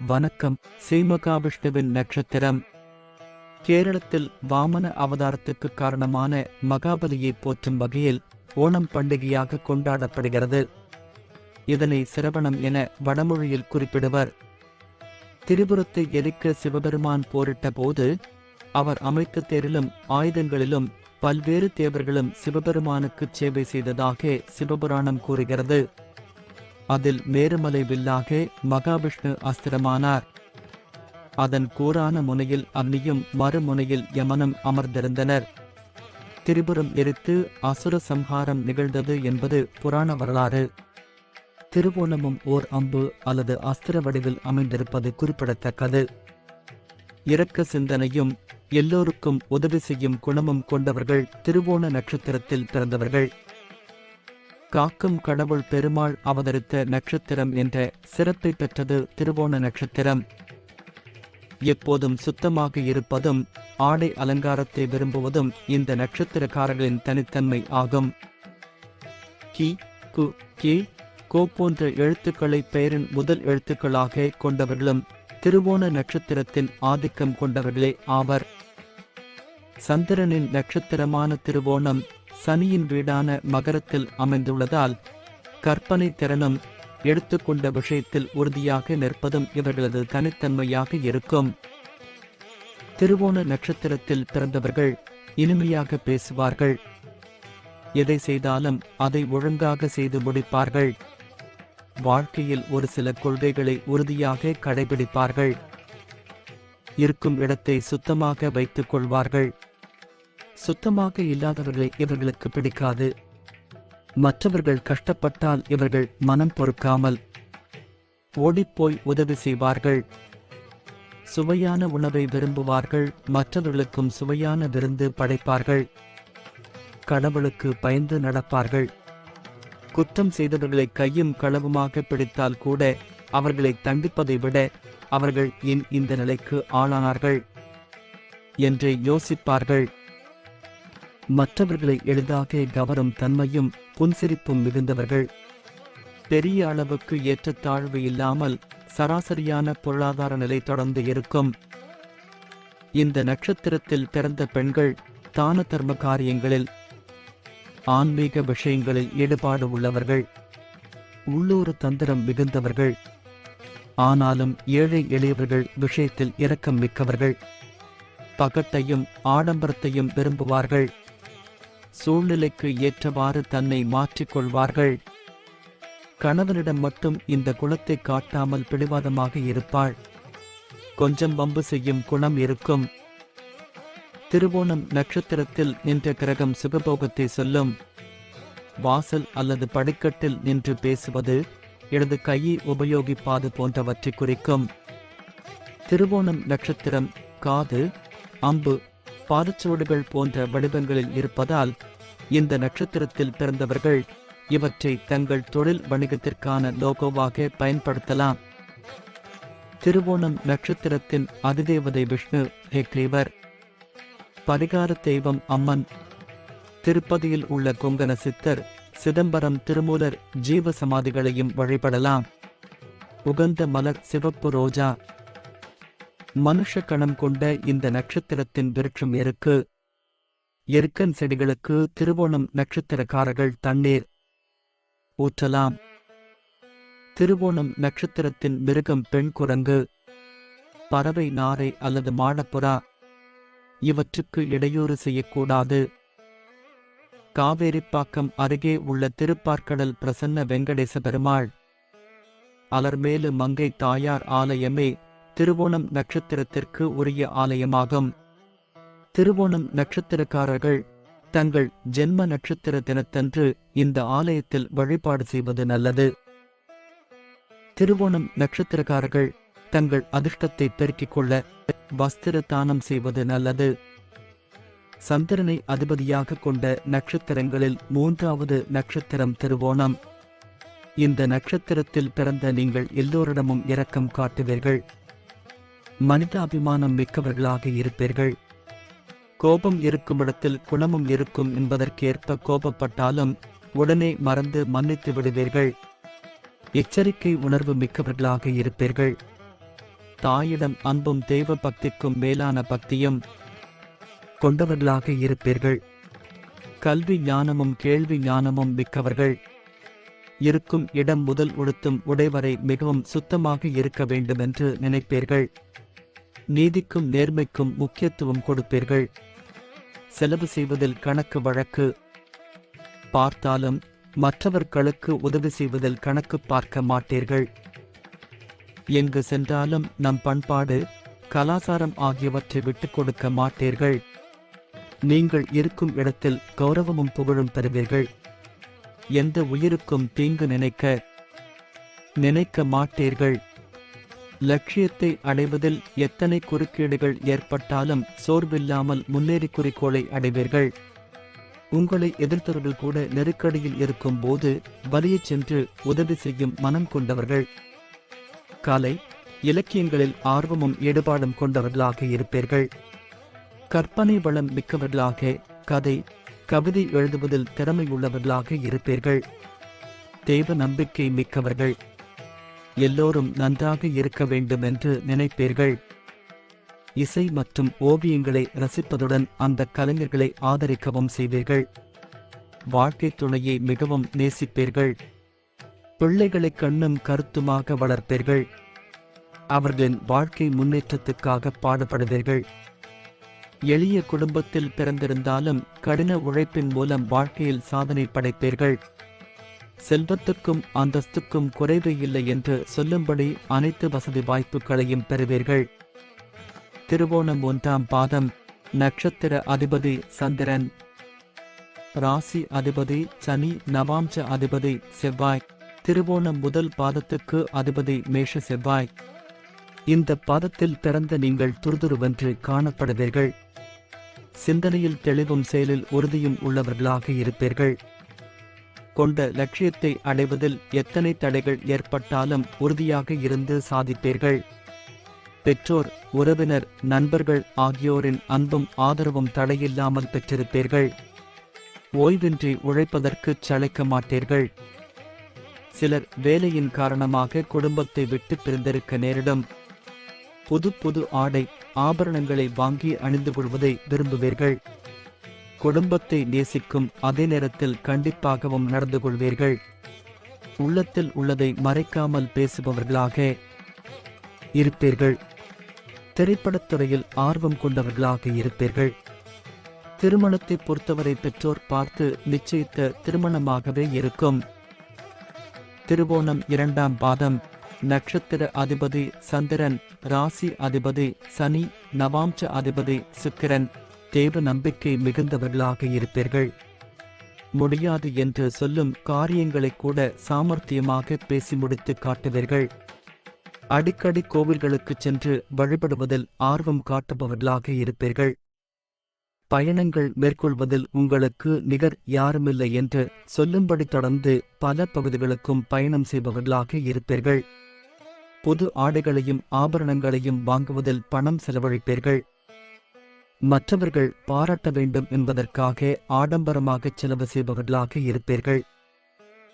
வணக்கம். ஸ்ரீமகாவிஷ்ணுவின் நட்சத்திரம். கேரளத்தில் வாமன அவதாரத்துக்கு காரணமான மகாபலியை போற்றும் வகையில் ஓணம் பண்டிகையாக கொண்டாடப்படுகிறது. இதனை சிரவணம் என வடமொழியில் குறிப்பிடுவர். திரிபுரத்தை எரிக்க சிவபெருமான் போரிட்ட போது அவர் அமைத்த தேரிலும் ஆயுதங்களிலும் பல்வேறு தேவர்களும் சிவபெருமானுக்கு சேவை செய்ததாக சிவபுராணம் கூறுகிறது. அதில் மேருமலை வில்லாக மகாவிஷ்ணு அஸ்திரமானார். அதன் கூரான முனையில் அன்னியும் மறுமுனையில் யமனும் அமர்ந்திருந்தனர். திரிபுரம் எரித்து அசுர சம்ஹாரம் நிகழ்ந்தது என்பது புராண வரலாறு. திருவோணமும் ஓர் அம்பு அல்லது அஸ்திர வடிவில் அமைந்திருப்பது குறிப்பிடத்தக்கது. இரக்க சிந்தனையும் எல்லோருக்கும் உதவி செய்யும் குணமும் கொண்டவர்கள் திருவோண நட்சத்திரத்தில் பிறந்தவர்கள். காக்கும் கடவுள் பெருமாள் அவதரித்த நட்சத்திரம் என்ற சிறப்பை பெற்றது திருவோண நட்சத்திரம். எப்போதும் சுத்தமாக இருப்பதும் ஆடை அலங்காரத்தை விரும்புவதும் இந்த நட்சத்திரக்காரர்களின் தனித்தன்மை ஆகும். கி கு கி கோ போன்ற எழுத்துக்களை பெயரின் முதல் எழுத்துக்களாக கொண்டவர்களும் திருவோண நட்சத்திரத்தின் ஆதிக்கம் கொண்டவர்களே ஆவர். சந்திரனின் நட்சத்திரமான திருவோணம் சனியின் வீடான மகரத்தில் அமைந்துள்ளதால் கற்பனை திறனும் எடுத்துக்கொண்ட விஷயத்தில் உறுதியாக நிற்பதும் இவர்களது தனித்தன்மையாக இருக்கும். திருவோண நட்சத்திரத்தில் பிறந்தவர்கள் இனிமையாக பேசுவார்கள். எதை செய்தாலும் அதை ஒழுங்காக செய்து முடிப்பார்கள். வாழ்க்கையில் ஒரு சில கொள்கைகளை உறுதியாக கடைபிடிப்பார்கள். இருக்கும் இடத்தை சுத்தமாக வைத்துக் கொள்வார்கள். சுத்தமாக இல்லாதவர்களை இவர்களுக்கு பிடிக்காது. மற்றவர்கள் கஷ்டப்பட்டால் இவர்கள் மனம் பொறுக்காமல் ஓடிப்போய் உதவி செய்வார்கள். சுவையான உணவை விரும்புவார்கள் மற்றவர்களுக்கும் சுவையான விருந்து படைப்பார்கள். கடவுளுக்கு பயந்து நடப்பார்கள். குற்றம் செய்தவர்களை கையும் களவுமாக பிடித்தால் கூட அவர்களை தண்டிப்பதை விட அவர்கள் ஏன் இந்த நிலைக்கு ஆளானார்கள். என்று யோசிப்பார்கள். மற்றவர்களை எளிதாக கவரும் தன்மையும் புன்சிரிப்பும் மிகுந்தவர்கள். பெரிய அளவுக்கு ஏற்றத்தாழ்வு இல்லாமல் சராசரியான பொருளாதார நிலை தொடர்ந்து இருக்கும். இந்த நட்சத்திரத்தில் பிறந்த பெண்கள் தான தர்ம காரியங்களில் ஆன்மீக விஷயங்களில் ஈடுபாடு உள்ளவர்கள். உள்ளூர் தந்திரம் மிகுந்தவர்கள். ஆனாலும் ஏழை எளியவர்கள் விஷயத்தில் இரக்கம் மிக்கவர்கள். பகட்டையும் ஆடம்பரத்தையும் விரும்புவார்கள். சூழ்நிலைக்கு ஏற்றவாறு தன்னை மாற்றிக்கொள்வார்கள். கணவனிடம் மட்டும் இந்த குணத்தை காட்டாமல் பிடிவாதமாக இருப்பாள். கொஞ்சம் வம்பு செய்யும் குணம் இருக்கும். திருவோணம் நட்சத்திரத்தில் நின்ற கிரகம் சுகபோகத்தை சொல்லும். வாசல் அல்லது படிக்கட்டில் நின்று பேசுவது இடது கையை உபயோகிப்பாது போன்றவற்றை குறிக்கும். திருவோணம் நட்சத்திரம் காது அம்பு பாதச்சுவடுகள் போன்ற வடிவங்களில் இருப்பதால் இந்த நட்சத்திரத்தில் பிறந்தவர்கள் இவற்றை தங்கள் தொழில் வணிகத்திற்கான லோகோவாக பயன்படுத்தலாம். திருவோணம் நட்சத்திரத்தின் அதிதேவதை விஷ்ணு ஹெக்ரீவர் பரிகார தெய்வம் அம்மன். திருப்பதியில் உள்ள கொங்கண சித்தர் சிதம்பரம் திருமூலர் ஜீவ சமாதிகளையும் வழிபடலாம். உகந்த மலர் சிவப்பு ரோஜா. மனுஷ கணம் கொண்ட இந்த நட்சத்திரத்தின் விருட்சம் எருக்கு. எருக்கன் செடிகளுக்கு திருவோணம் நட்சத்திரக்காரர்கள் தண்ணீர். ஊற்றலாம். திருவோணம் நட்சத்திரத்தின் மிருகம் பெண் குரங்கு. பறவை நாரை அல்லது மாடப்புறா. இவற்றுக்கு இடையூறு செய்யக்கூடாது. காவேரிப்பாக்கம் அருகே உள்ள திருப்பார்க்கடல் பிரசன்ன வெங்கடேச பெருமாள். அலர்மேலு மங்கை தாயார் ஆலயமே திருவோணம் நட்சத்திரத்திற்கு உரிய ஆலயமாகும். திருவோணம் நட்சத்திரக்காரர்கள் தங்கள் ஜென்ம நட்சத்திர தினத்தன்று இந்த ஆலயத்தில் வழிபாடு செய்வது நல்லது. திருவோணம் நட்சத்திரக்காரர்கள் தங்கள் அதிர்ஷ்டத்தை பெருக்கிக் கொள்ள வஸ்திர தானம் செய்வது நல்லது. சந்திரனை அதிபதியாக கொண்ட நட்சத்திரங்களில் மூன்றாவது நட்சத்திரம் திருவோணம். இந்த நட்சத்திரத்தில் பிறந்த நீங்கள் எல்லோரிடமும் இரக்கம் காட்டுவீர்கள். மனிதாபிமானம் மிக்கவர்களாக இருப்பீர்கள். கோபம் இருக்கும் இடத்தில் குணமும் இருக்கும் என்பதற்கேற்ப கோபப்பட்டாலும் உடனே மறந்து மன்னித்து விடுவீர்கள். எச்சரிக்கை உணர்வு மிக்கவர்களாக இருப்பீர்கள். தாயிடம் அன்பும் தெய்வ பக்திக்கும் மேலான பக்தியும் கொண்டவர்களாக இருப்பீர்கள். கல்வி ஞானமும் கேள்வி ஞானமும் மிக்கவர்கள். இருக்கும் இடம் முதல் உடுத்தும் உடைவரை மிகவும் சுத்தமாக இருக்க வேண்டுமென்று நினைப்பீர்கள். நீதிக்கும் நேர்மைக்கும் முக்கியத்துவம் கொடுப்பீர்கள். செலவு செய்வதில் கணக்கு வழக்கு. பார்த்தாலும் மற்றவர்களுக்கு உதவி செய்வதில் கணக்கு பார்க்க மாட்டீர்கள். எங்கு சென்றாலும் நம் பண்பாடு கலாசாரம் ஆகியவற்றை விட்டுக் கொடுக்க மாட்டீர்கள். நீங்கள் இருக்கும் இடத்தில் கௌரவமும் புகழும் பெறுவீர்கள். எந்த உயிருக்கும் தீங்கு நினைக்க நினைக்க மாட்டீர்கள். லட்சியத்தை அடைவதில் எத்தனை குறுக்கீடுகள் ஏற்பட்டாலும் சோர்வில்லாமல் முன்னேறி குறிக்கோளை அடைவீர்கள். உங்களை எதிர்த்தவர்கள் கூட நெருக்கடியில் இருக்கும் போது வலியச் சென்று உதவி செய்யும் மனம் கொண்டவர்கள். கலை இலக்கியங்களில் ஆர்வமும் ஈடுபாடும் கொண்டவர்களாக இருப்பீர்கள். கற்பனை வளம் மிக்கவர்களாக கதை கவிதை எழுதுவதில் திறமையுள்ளவர்களாக இருப்பீர்கள். தெய்வ நம்பிக்கை மிக்கவர்கள். எல்லோரும் நன்றாக இருக்க வேண்டும் என்று நினைப்பீர்கள். இசை மற்றும் ஓவியங்களை ரசிப்பதுடன் அந்த கலைஞர்களை ஆதரிக்கவும் செய்வீர்கள். வாழ்க்கை துணையை மிகவும் நேசிப்பீர்கள். பிள்ளைகளை கண்ணும் கருத்துமாக வளர்ப்பீர்கள். அவர்களின் வாழ்க்கை முன்னேற்றத்துக்காக பாடுபடுவீர்கள். எளிய குடும்பத்தில் பிறந்திருந்தாலும் கடின உழைப்பின் மூலம் வாழ்க்கையில் சாதனை படைப்பீர்கள். செல்வத்துக்கும் அந்தஸ்துக்கும் குறைவு இல்லை என்று சொல்லும்படி அனைத்து வசதி வாய்ப்புகளையும் பெறுவீர்கள். திருவோணம் ஒன்றாம் பாதம் நட்சத்திர அதிபதி சந்திரன். ராசி அதிபதி சனி நவாம்ச அதிபதி செவ்வாய். திருவோணம் முதல் பாதத்துக்கு அதிபதி மேஷ செவ்வாய். இந்த பாதத்தில் பிறந்த நீங்கள் துருதுருவென்று காணப்படுவீர்கள். சிந்தனையில் தெளிவும் செயலில் உறுதியும் உள்ளவர்களாக இருப்பீர்கள். கொண்ட லட்சியத்தை அடைவதில் எத்தனை தடைகள் ஏற்பட்டாலும் உறுதியாக இருந்து சாதிப்பீர்கள். பெற்றோர் உறவினர் நண்பர்கள் ஆகியோரின் அன்பும் ஆதரவும் தடையில்லாமல் பெற்றிருப்பீர்கள். ஓய்வின்றி உழைப்பதற்கு சளைக்க மாட்டீர்கள். சிலர் வேலையின் காரணமாக குடும்பத்தை விட்டு பிரிந்திருக்க நேரிடும். புது புது ஆடை ஆபரணங்களை வாங்கி அணிந்து கொள்வதை விரும்புவீர்கள். குடும்பத்தை நேசிக்கும் அதே நேரத்தில் கண்டிப்பாகவும் நடந்து கொள்வீர்கள். உள்ளத்தில் உள்ளதை மறைக்காமல் பேசுபவர்களாக இருப்பீர்கள். திரைப்படத்துறையில் ஆர்வம் கொண்டவர்களாக இருப்பீர்கள். திருமணத்தை பொறுத்தவரை பெற்றோர் பார்த்து நிச்சயித்த திருமணமாகவே இருக்கும். திருவோணம் இரண்டாம் பாதம். நட்சத்திர அதிபதி சந்திரன் ராசி அதிபதி சனி நவாம்ச அதிபதி சுக்கிரன். தேவ நம்பிக்கை மிகுந்தவர்களாக இருப்பீர்கள். முடியாது என்று சொல்லும் காரியங்களை கூட சாமர்த்தியமாக பேசி முடித்து காட்டுவீர்கள். அடிக்கடி கோவில்களுக்கு சென்று வழிபடுவதில் ஆர்வம் காட்டுபவர்களாக இருப்பீர்கள். பயணங்கள் மேற்கொள்வதில் உங்களுக்கு நிகர் யாருமில்லை என்று சொல்லும்படி தொடர்ந்து பல பகுதிகளுக்கும் பயணம் செய்பவர்களாக இருப்பீர்கள். புது ஆடைகளையும் ஆபரணங்களையும் வாங்குவதில் பணம் செலவழிப்பீர்கள். மற்றவர்கள் பாராட்ட வேண்டும் என்பதற்காக ஆடம்பரமாக செலவு செய்பவர்களாக இருப்பீர்கள்.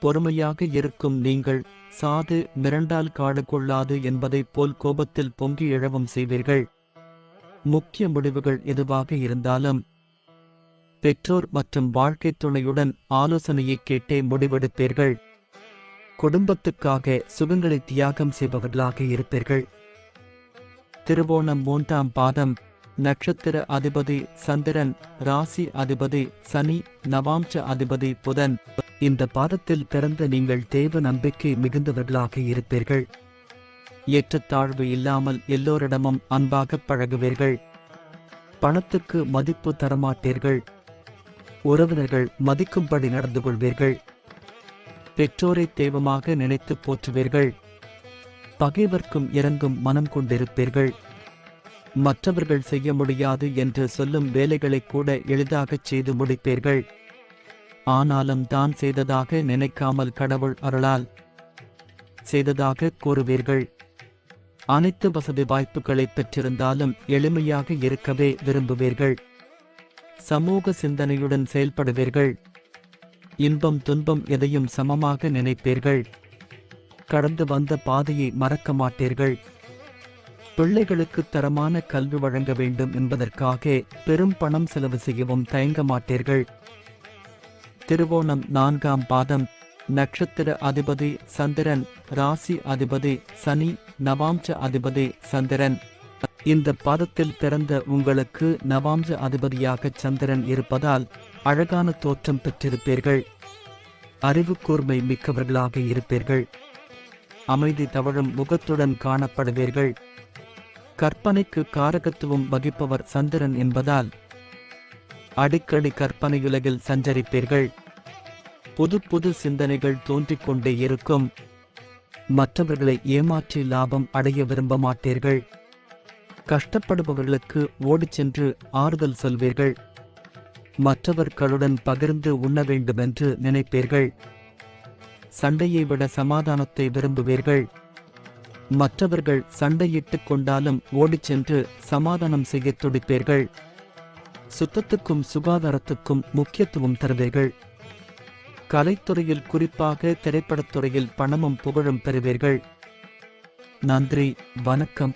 பொறுமையாக இருக்கும் நீங்கள் சாது மிரண்டால் காடு கொள்ளாது என்பதைப் போல் கோபத்தில் பொங்கி எழவும் செய்வீர்கள். முக்கிய முடிவுகள் எதுவாக இருந்தாலும் பெற்றோர் மற்றும் வாழ்க்கை துணையுடன் ஆலோசனையை கேட்டே முடிவெடுப்பீர்கள். குடும்பத்துக்காக சுகங்களை தியாகம் செய்பவர்களாக இருப்பீர்கள். திருவோணம் மூன்றாம் பாதம் நட்சத்திர அதிபதி சந்திரன் ராசி அதிபதி சனி நவாம்ச அதிபதி புதன். இந்த பாதத்தில் பிறந்த நீங்கள் தேவ நம்பிக்கை மிகுந்தவர்களாக இருப்பீர்கள். ஏற்றத்தாழ்வு இல்லாமல் எல்லோரிடமும் அன்பாக பழகுவீர்கள். பணத்துக்கு மதிப்பு தரமாட்டீர்கள். உறவினர்கள் மதிக்கும்படி நடந்து கொள்வீர்கள். பெற்றோரை தெய்வமாக நினைத்து போற்றுவீர்கள். பகைவர்க்கும் இறங்கும் மனம் கொண்டிருப்பீர்கள். மற்றவர்கள் செய்ய முடியாது என்று சொல்லும் வேலைகளை கூட எளிதாகச் செய்து முடிப்பீர்கள். ஆனாலும் தான் செய்ததாக நினைக்காமல் கடவுள் அருளால் செய்ததாக கூறுவீர்கள். அனைத்து வசதி வாய்ப்புகளை பெற்றிருந்தாலும் எளிமையாக இருக்கவே விரும்புவீர்கள். சமூக சிந்தனையுடன் செயல்படுவீர்கள். இன்பம் துன்பம் எதையும் சமமாக நினைப்பீர்கள். கடந்து வந்த பாதையை மறக்க மாட்டீர்கள். பிள்ளைகளுக்கு தரமான கல்வி வழங்க வேண்டும் என்பதற்காக பெரும் பணம் செலவு செய்யவும் தயங்க மாட்டீர்கள். திருவோணம் நான்காம் பாதம். நட்சத்திர அதிபதி சந்திரன் ராசி அதிபதி சனி நவாம்ச அதிபதி சந்திரன். இந்த பாதத்தில் பிறந்த உங்களுக்கு நவாம்ச அதிபதியாக சந்திரன் இருப்பதால் அழகான தோற்றம் பெற்றிருப்பீர்கள். அறிவு கூர்மை மிக்கவர்களாக இருப்பீர்கள். அமைதி தவழும் முகத்துடன் காணப்படுவீர்கள். கற்பனைக்கு காரகத்துவம் வகிப்பவர் சந்திரன் என்பதால் அடிக்கடி கற்பனையுலகில் சஞ்சரிப்பீர்கள். புது புது சிந்தனைகள் தோன்றிக் கொண்டே இருக்கும். மற்றவர்களை ஏமாற்றி லாபம் அடைய விரும்ப மாட்டீர்கள். கஷ்டப்படுபவர்களுக்கு ஓடிச் சென்று ஆறுதல் சொல்வீர்கள். மற்றவர்களுடன் பகிர்ந்து உண்ண வேண்டுமென்று நினைப்பீர்கள். சண்டையை விட சமாதானத்தை விரும்புவீர்கள். மற்றவர்கள் சண்டையிட்டுக் கொண்டாலும் ஓடிச் சென்று சமாதானம் செய்யத் துடிப்பீர்கள். சுத்தத்துக்கும் சுகாதாரத்துக்கும் முக்கியத்துவம் தருவீர்கள். கலைத்துறையில் குறிப்பாக திரைப்படத்துறையில் பணமும் புகழும் பெறுவீர்கள். நன்றி வணக்கம்.